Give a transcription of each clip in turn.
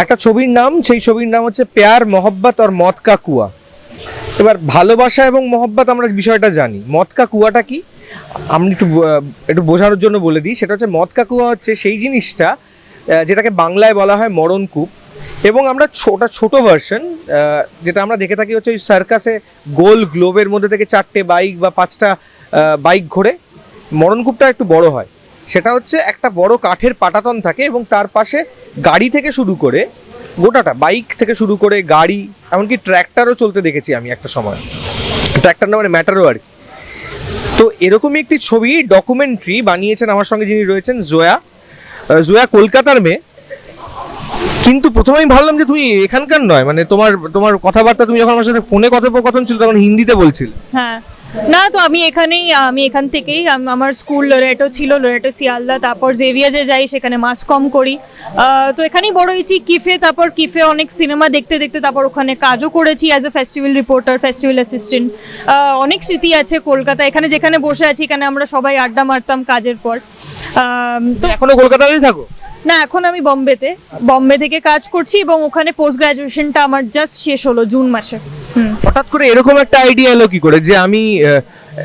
একটা ছবির নাম, সেই ছবির নাম হচ্ছে পেয়ার মহব্বত আর মদ কুয়া। এবার ভালোবাসা এবং মহব্বত আমরা বিষয়টা জানি। মদ কুয়াটা কি? আমি একটু একটু বোঝানোর জন্য বলে দিই। সেটা হচ্ছে মদ কুয়া হচ্ছে সেই জিনিসটা যেটাকে বাংলায় বলা হয় মরণকূপ এবং আমরা ছোটা, ছোট ভার্সন যেটা আমরা দেখে থাকি হচ্ছে ওই সার্কাসে গোল গ্লোবের মধ্যে থেকে চারটে বাইক বা পাঁচটা বাইক ঘোরে। মরণকূপটা একটু বড় হয়। সেটা হচ্ছে একটা বড় কাঠের পাটাতন থাকে এবং তার পাশে গাড়ি থেকে শুরু করে গোটাটা, বাইক থেকে শুরু করে গাড়ি, এমনকি ট্র্যাক্টারও চলতে দেখেছি আমি একটা সময়। ট্র্যাক্টর না মানে ম্যাটারও আর তো এরকমই একটি ছবি, ডকুমেন্টারি বানিয়েছেন আমার সঙ্গে যিনি রয়েছেন, জোয়া। জোয়া কলকাতার মেয়ে। কিন্তু প্রথমে আমি ভাবলাম যে তুমি এখানকার নয় মানে তোমার তোমার কথাবার্তা, তুমি যখন আমার সাথে ফোনে কথোপকথন ছিল, তখন হিন্দিতে বলছিল। হ্যাঁ। না, তো আমি এখানেই আমি এখান থেকেই আমার স্কুল লোরেটো ছিল লোরেটো শিয়ালদা, তারপর জেভিয়াজে যাই, সেখানে মাস কম করি। তো এখানেই বড় হয়েছি কিফে তারপর কিফে অনেক সিনেমা দেখতে দেখতে, তারপর ওখানে কাজও করেছি as a festival reporter festival assistant অনেক স্মৃতি আছে কলকাতা এখানে যেখানে বসে আছি, এখানে আমরা সবাই আড্ডা মারতাম কাজের পর। তো এখনও কলকাতাতেই থাকো? না এখন আমি বম্বেতে বম্বে থেকে কাজ করছি এবং ওখানে পোস্ট গ্রাজুয়েশনটা আমার জাস্ট শেষ হলো জুন মাসে। হঠাৎ করে এরকম একটা আইডিয়া এলো কি করে? যে আমি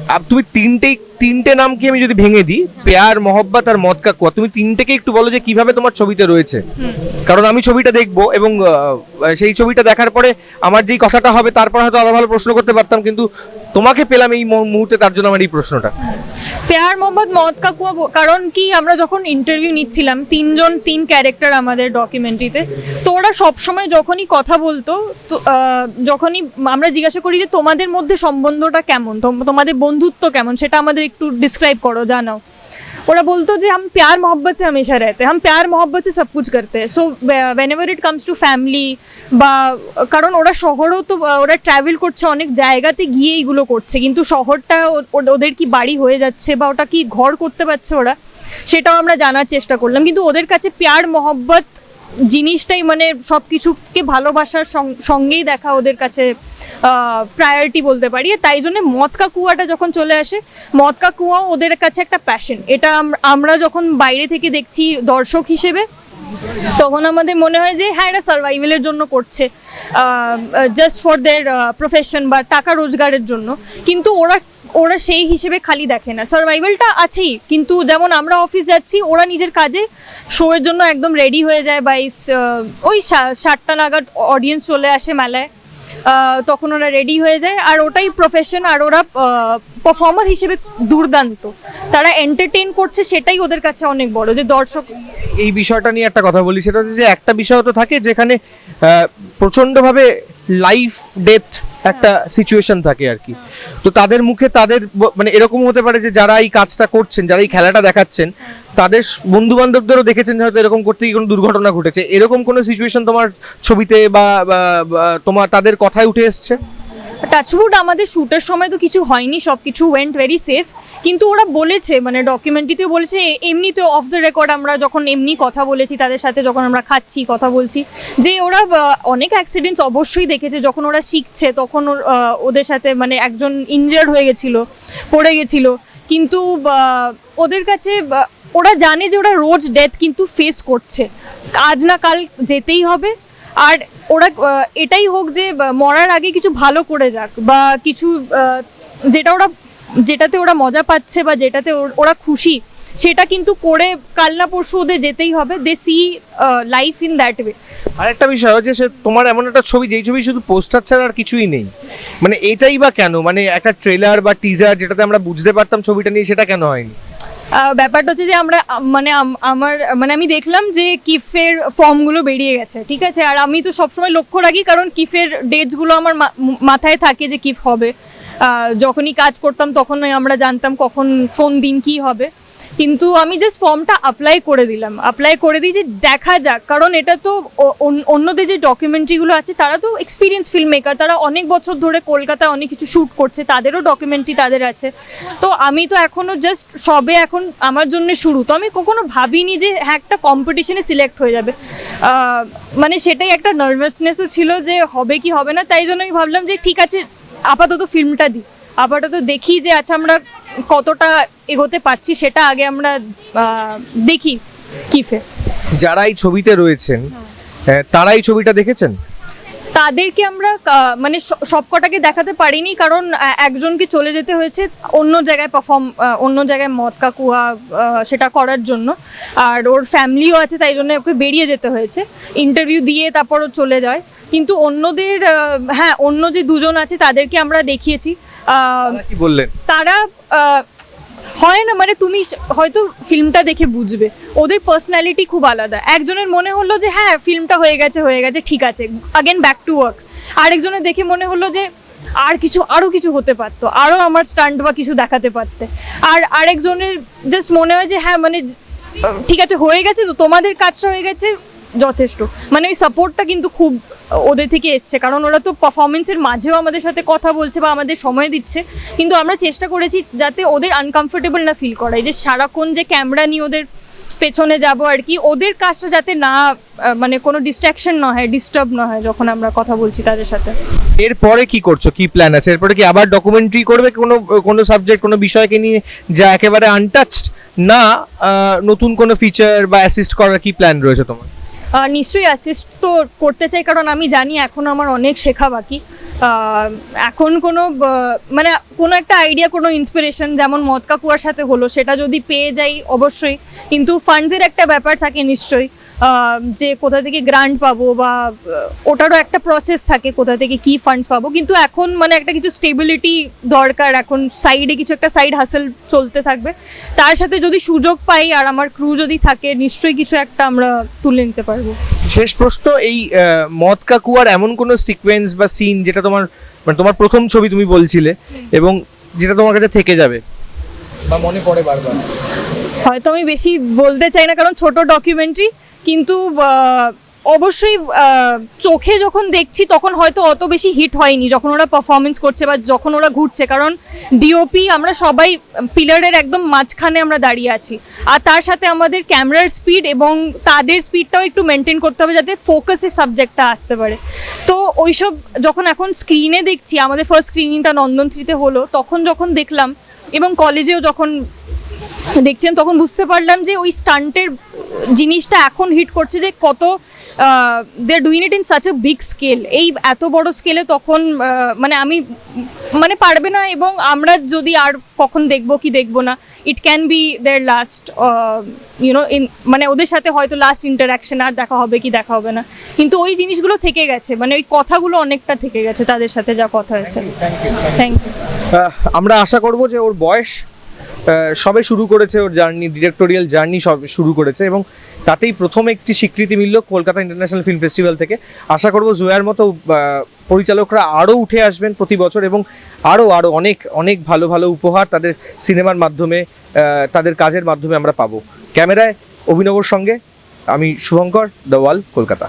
আপ- তুমি তিনটে তিনটে নাম কি আমি যদি ভেঙে দিই পেয়ার মহব্বত আর মদ কা কুয়া তুমি তিনটেকে একটু বলো যে কীভাবে তোমার ছবিতে রয়েছে? কারণ আমি ছবিটা দেখব এবং সেই ছবিটা দেখার পরে আমার যেই কথাটা হবে তারপর হয়তো আরও ভালো প্রশ্ন করতে পারতাম কিন্তু তোমাকে পেলাম এই মুহূর্তে তার জন্য আমার এই প্রশ্নটা। পেয়ার মোহাম্মদ মদ কাকুয়া কারণ কি, আমরা যখন ইন্টারভিউ নিচ্ছিলাম, তিনজন, তিন ক্যারেক্টার আমাদের ডকুমেন্টারিতে তো ওরা সবসময় যখনই কথা বলতো, তো যখনই আমরা জিজ্ঞাসা করি যে তোমাদের মধ্যে সম্বন্ধটা কেমন? তোম- তোমাদের বন্ধুত্ব কেমন? সেটা আমাদের একটু ডিসক্রাইব করো, জানাও। ওরা বলতো যে हम प्यार मोहब्बत से हमेशा रहते हैं हम प्यार मोहब्बत से सब कुछ करते हैं so whenever it comes to family বা কারণ ওরা শহরেও তো আহ, ওরা ট্রাভেল করছে অনেক জায়গাতে গিয়ে এইগুলো করছে কিন্তু শহরটা ও- ও- ওদের কি বাড়ি হয়ে যাচ্ছে বা ওটা কি ঘর করতে পারছে ওরা সেটাও আমরা জানার চেষ্টা করলাম কিন্তু ওদের কাছে প্যার মহব্বত জিনিসটাই মানে সব কিছুকে ভালোবাসার সঙ্গেই দেখা ওদের কাছে প্রায়োরিটি বলতে পারি। তাই জন্য মদকা কুয়াটা যখন চলে আসে, মদকা কুয়া ওদের কাছে একটা প্যাশন এটা আমরা যখন বাইরে থেকে দেখছি দর্শক হিসেবে, তখন আমাদের মনে হয় যে হ্যাঁ এটা সার্ভাইভেলের জন্য করছে জাস্ট ফর দের প্রফেশন বা টাকা রোজগারের জন্য। কিন্তু ওরা ওরা সেই হিসেবে খালি দেখে না। সার্ভাইভেলটা আছেই, কিন্তু যেমন আমরা অফিস যাচ্ছি, ওরা নিজের কাজে শোয়ের জন্য একদম রেডি হয়ে যায় বাই ওই সাতটা নাগাদ অডিয়েন্স চলে আসে মেলায়। তখন ওরা রেডি হয়ে যায়। আর ওটাই প্রফেশন আর ওরা পারফর্মার হিসেবে দুর্দান্ত। তারা এন্টারটেইন করছে সেটাই ওদের কাছে অনেক বড়, যে দর্শক এই বিষয়টা নিয়ে একটা কথা বলি, সেটা হচ্ছে যে একটা বিষয় তো থাকে যেখানে প্রচণ্ডভাবে লাইফ ডেথ একটা সিচুয়েশন থাকে আর কি তো তাদের মুখে তাদের মানে এরকম হতে পারে যে যারা এই কাজটা করছেন, যারা এই খেলাটা দেখাচ্ছেন, তাদের বন্ধু বান্ধবদেরও দেখেছেন হয়তো এরকম করতে গিয়ে কোনো দুর্ঘটনা ঘটেছে। এরকম কোনো সিচুয়েশন তোমার ছবিতে বা, তোমার তাদের কথায় উঠে এসছে? টাচউড আমাদের শ্যুটের সময় তো কিছু হয়নি সব কিছু ওয়েন্ট ভেরি সেফ কিন্তু ওরা বলেছে মানে ডকুমেন্টারিতেও বলেছে এমনিতে অফ দ্য রেকর্ড আমরা যখন এমনি কথা বলেছি, তাদের সাথে যখন আমরা খাচ্ছি, কথা বলছি, যে ওরা অনেক অ্যাক্সিডেন্টস অবশ্যই দেখেছে, যখন ওরা শিখছে, তখন ওদের সাথে মানে একজন ইনজার্ড হয়ে গেছিল, পড়ে গেছিল। কিন্তু ওদের কাছে ওরা জানে যে ওরা রোজ ডেথ কিন্তু ফেস করছে। আজ না কাল যেতেই হবে। আর ওরা এটাই হোক যে মরার আগে কিছু ভালো করে যাক, বা কিছু যেটা ওরা, যেটাতে ওরা মজা পাচ্ছে বা যেটাতে ওর- খুশি, সেটা কিন্তু করে কাল না পরশু ওদের যেতেই হবে। They see life in that way আরেকটা বিষয় হচ্ছে সে, তোমার এমন একটা ছবি, যেই ছবি শুধু পোস্টার ছাড়া আর কিছুই নেই। মানে এটাই বা কেন? মানে একটা ট্রেলার বা টিজার যেটাতে আমরা বুঝতে পারতাম ছবিটা নিয়ে, সেটা কেন হয়নি? ব্যাপারটা হচ্ছে যে আমরা মানে আমার মানে আমি দেখলাম যে কিফের ফর্মগুলো বেরিয়ে গেছে, ঠিক আছে? আর আমি তো সবসময় লক্ষ্য রাখি, কারণ কিফের ডেটসগুলো আমার মাথায় থাকে যে কিফ হবে। যখনই কাজ করতাম তখনই আমরা জানতাম কখন, কোন দিন কি হবে। কিন্তু আমি জাস্ট ফর্মটা অ্যাপ্লাই করে দিলাম। অ্যাপ্লাই করে দিই যে দেখা যাক, কারণ এটা তো অন্য- অন্যদের যে ডকুমেন্টারিগুলো আছে, তারা তো এক্সপিরিয়েন্স ফিল্ম মেকার তারা অনেক বছর ধরে কলকাতায় অনেক কিছু শ্যুট করছে, তাদেরও ডকুমেন্টারি তাদের আছে। তো আমি তো এখনও জাস্ট সবে এখন আমার জন্য শুরু, তো আমি কখনো ভাবিনি যে হ্যাঁ একটা কম্পিটিশনে সিলেক্ট হয়ে যাবে। মানে সেটাই একটা নার্ভাসনেসও ছিল যে হবে কি হবে না, তাই জন্য আমি ভাবলাম যে ঠিক আছে, আপাতত ফিল্মটা দিই। আপাতত দেখি যে আচ্ছা আমরা কতটা এগোতে পারছি সেটা আগে আমরা দেখি কিফে। যারা এই ছবিতে রয়েছেন আহ, তারা এই ছবিটা দেখেছেন? তাদেরকে আমরা মানে স- সবকটাকে দেখাতে পারিনি কারণ একজনকে চলে যেতে হয়েছে অন্য জায়গায় পারফর্ম অন্য জায়গায় মদ কাকুয়া সেটা করার জন্য। আর ওর ফ্যামিলিও আছে তাই জন্য ওকে বেরিয়ে যেতে হয়েছে। ইন্টারভিউ দিয়ে তারপর চলে যায়। কিন্তু অন্যদের হ্যাঁ অন্য যে দুজন আছে তাদেরকে আমরা দেখিয়েছি। কি বললেন? তারা হয় না মানে তুমি হয়তো ফিল্মটা দেখে বুঝবে। ওদের পার্সোনালিটি খুব আলাদা। একজনের মনে হলো যে হ্যাঁ ফিল্মটা হয়ে গেছে হয়ে গেছে ঠিক আছে। আগেন ব্যাক টু ওয়ার্ক আরেকজনের দেখে মনে হলো যে আর কিছু আরও কিছু হতে পারতো। আরও আমার স্টান্ট বা কিছু দেখাতে পারতে। আর আরেকজনের জাস্ট মনে হয় যে হ্যাঁ মানে ঠিক আছে হয়ে গেছে তো তোমাদের কাজটা হয়ে গেছে যথেষ্ট। মানে ওই সাপোর্টটা কিন্তু খুব ওদের থেকে এসছে। কারণ ওরা তো পারফরমেন্সের মাঝেও আমাদের সাথে কথা বলছে বা আমাদের সময় দিচ্ছে। কিন্তু আমরা চেষ্টা করেছি যাতে ওদের আনকমফোর্টেবল না ফিল করাই যে সারাক্ষণ যে ক্যামেরা নিয়ে ওদের পেছনে যাব আর কি, ওদের কাজটা যাতে না মানে কোনো ডিস্ট্রাকশন না হয় ডিস্টার্ব না হয়, যখন আমরা কথা বলছি তাদের সাথে। এরপরে কি করছ? কি প্ল্যান আছে? এরপরে কি আবার ডকুমেন্টারি করবে কোনো কোনো সাবজেক্ট কোনো বিষয়কে নিয়ে যা একেবারে আনটাচড না নতুন কোনো ফিচার বা অ্যাসিস্ট করার কি প্ল্যান রয়েছে তোমার? নিশ্চয়ই অ্যাসিস্ট তো করতে চাই, কারণ আমি জানি এখন আমার অনেক শেখা বাকি। এখন কোনো মানে কোনো একটা আইডিয়া কোনো ইন্সপিরেশন যেমন মদ কাকুয়ার সাথে হলো, সেটা যদি পেয়ে যাই অবশ্যই। কিন্তু ফান্ডসের একটা ব্যাপার থাকে নিশ্চয়ই। যে কোথা থেকে গ্রান্ট পাবো বা ওটারও একটা প্রসেস থাকে কোথা থেকে কি ফান্ডস পাবো। কিন্তু এখন মানে একটা কিছু স্টেবিলিটি দরকার এখন সাইডে কিছু একটা সাইড হাসেল চলতে থাকবে। তার সাথে যদি সুযোগ পাই আর আমার ক্রু যদি থাকে নিশ্চয়ই কিছু একটা আমরা তুলে নিতে পারব। শেষ প্রশ্ন এই মদ কাকুয়ার এমন কোনো সিকোয়েন্স বা সিন যেটা তোমার মানে তোমার প্রথম ছবি তুমি বলছিলে এবং যেটা তোমার কাছে থেকে যাবে? বা মনে পড়ে বারবার। হয়তো আমি বেশি বলতে চাই না কারণ ছোট ডকুমেন্টারি কিন্তু অবশ্যই চোখে যখন দেখছি তখন হয়তো অত বেশি হিট হয়নি, যখন ওরা পারফরমেন্স করছে বা যখন ওরা ঘুরছে। কারণ ডিওপি আমরা সবাই পিলারের একদম মাঝখানে আমরা দাঁড়িয়ে আছি। আর তার সাথে আমাদের ক্যামেরার স্পিড এবং তাদের স্পিডটাও একটু মেনটেন করতে হবে যাতে ফোকাসের সাবজেক্টটা আসতে পারে। তো ওইসব যখন এখন স্ক্রিনে দেখছি, আমাদের ফার্স্ট স্ক্রিনিংটা নন্দন থ্রিতে হলো, তখন যখন দেখলাম এবং কলেজেও যখন দেখছেন, তখন বুঝতে পারলাম যে ওই স্টান্টের জিনিসটা এখন হিট করছে যে কত they doing it in such a big scale এই এত বড় স্কেলে তখন মানে আমি মানে পারবে না এবং আমরা যদি আর কখন দেখব কি দেখব না it can be there last you know মানে ওদের সাথে হয়তো লাস্ট ইন্টারাকশন আর দেখা হবে কি দেখা হবে না। কিন্তু ওই জিনিসগুলো থেকে গেছে মানে ওই কথাগুলো অনেকটা থেকে গেছে তাদের সাথে যা কথা হয়েছে। থ্যাংক ইউ আমরা আশা করব যে ওর বয়স সবে শুরু করেছে ওর জার্নি ডিরেক্টোরিয়াল জার্নি সব শুরু করেছে এবং তাতেই প্রথম একটি স্বীকৃতি মিলল কলকাতা ইন্টারন্যাশনাল ফিল্ম ফেস্টিভ্যাল থেকে। আশা করব জোয়ার মতো পরিচালকরা আরও উঠে আসবেন প্রতি বছর এবং আরও আরও অনেক অনেক ভালো ভালো উপহার তাদের সিনেমার মাধ্যমে তাদের কাজের মাধ্যমে আমরা পাবো। ক্যামেরায় অভিনবর সঙ্গে আমি শুভঙ্কর, দ্য ওয়াল, কলকাতা।